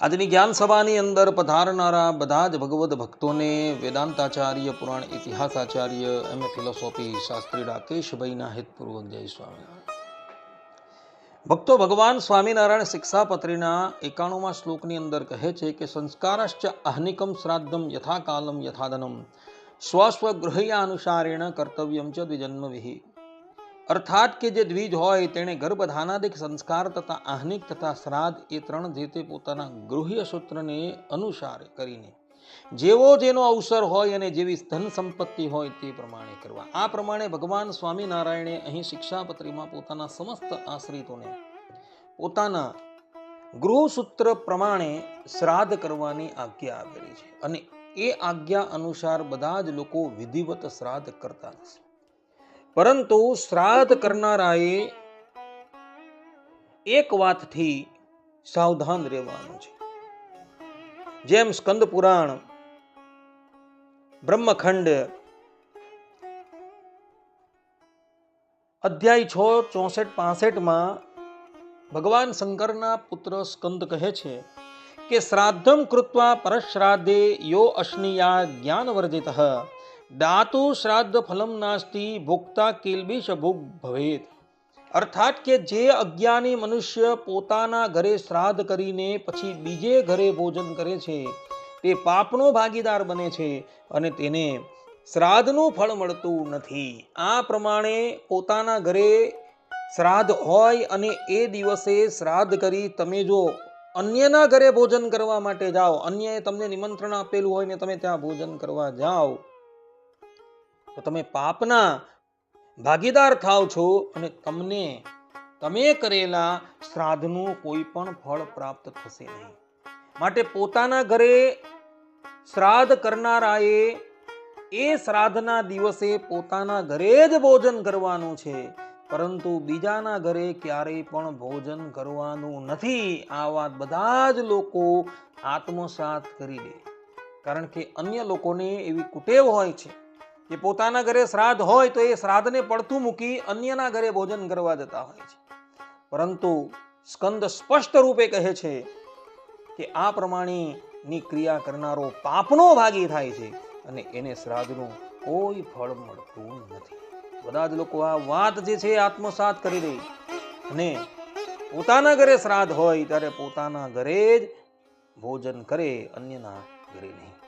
આજની જ્ઞાન સભાની અંદર પધારનારા બધા જ ભગવદ્ ભક્તોને વેદાંતાચાર્ય, પુરાણ ઇતિહાસાચાર્ય, એમ. ફિલોસોફી શાસ્ત્રી રાકેશભાઈના હિતપૂર્વક જય સ્વામિનારાયણ ભક્તો ભગવાન સ્વામિનારાયણ શિક્ષાપત્રીના એકાણુંમાં શ્લોકની અંદર કહે છે કે, સંસ્કારશ્ચ આહનિકમ શ્રાદ્ધમ યથાકાલમ યથાધનમ, સ્વસ્વગૃહ્યાનુસારેણ કર્તવ્યમ ચ દ્વિજન્મવિહિ. અર્થાત કે જે દ્વિજ હોય તેણે ગર્ભધાનાદિક સંસ્કાર તથા આહનિક તથા શ્રાદ્ધ એ ત્રણ જે તે પોતાના ગૃહ્ય સૂત્રને અનુસાર કરીને જેવો જેનો અવસર હોય અને જેવી ધન સંપત્તિ હોય તે પ્રમાણે કરવા. આ પ્રમાણે ભગવાન સ્વામિનારાયણે અહીં શિક્ષાપત્રીમાં પોતાના સમસ્ત આશ્રિતોને પોતાના ગૃહસૂત્ર પ્રમાણે શ્રાદ્ધ કરવાની આજ્ઞા આપેલી છે. અને એ આજ્ઞા અનુસાર બધા જ લોકો વિધિવત શ્રાદ્ધ કરતા નથી પરંતુ શ્રાદ્ધ કરનારાએ એક વાતથી સાવધાન રહેવાનું છે. જેમ સ્કંદ પુરાણ બ્રહ્મખંડ અધ્યાય છ, ચોસઠ, પાસઠમાં ભગવાન શંકરના પુત્ર સ્કંદ કહે છે કે શ્રાદ્ધમ કૃત્વા પરશ્રાદ્ધે યો અશ્નિયા જ્ઞાનવર્જિત દાતુ શ્રાદ્ધ ફલમ નાસ્તી ભોક્તા કિલબિશ ભોગ ભવેત અર્થાત કે જે અજ્ઞાની મનુષ્ય પોતાના ઘરે શ્રાદ્ધ કરીને પછી બીજે ઘરે ભોજન કરે છે તે પાપનો ભાગીદાર બને છે અને તેને શ્રાદ્ધનું ફળ મળતું નથી આ પ્રમાણે પોતાના ઘરે શ્રાદ્ધ હોય અને એ દિવસે શ્રાદ્ધ કરી તમે જો અન્યના ઘરે ભોજન કરવા માટે જાઓ અન્યએ તમને નિમંત્રણ આપેલું હોય ને તમે ત્યાં ભોજન કરવા જાઓ તો તમે પાપના ભાગીદાર થાવ છો અને તમને, તમે કરેલા શ્રાદ્ધનું કોઈ પણ ફળ પ્રાપ્ત થશે નહીં. માટે પોતાના ઘરે શ્રાદ્ધ કરનારાએ એ શ્રાદ્ધના દિવસે પોતાના ઘરે જ ભોજન કરવાનું છે, પરંતુ બીજાના ઘરે ક્યારેય પણ ભોજન કરવાનું નથી. આ વાત બધા જ લોકો આત્મસાત કરી દે કારણ કે અન્ય લોકોને એવી કુટેવ હોય છે. કે પોતાના ઘરે શ્રાદ્ધ હોય તો એ શ્રાદ્ધને પડતું મૂકી અન્યના ઘરે ભોજન કરવા જતા હોય છે. પરંતુ સ્કંદ સ્પષ્ટ રૂપે કહે છે કે આ પ્રમાણેની ક્રિયા કરનારો પાપનો ભાગી થાય છે અને એને શ્રાદ્ધનું કોઈ ફળ મળતું નથી. બધા જ લોકો આ વાત જે છે આત્મસાત કરી દે. અને પોતાના ઘરે શ્રાદ્ધ હોય ત્યારે પોતાના ઘરે જ ભોજન કરે, અન્યના ઘરે નહીં.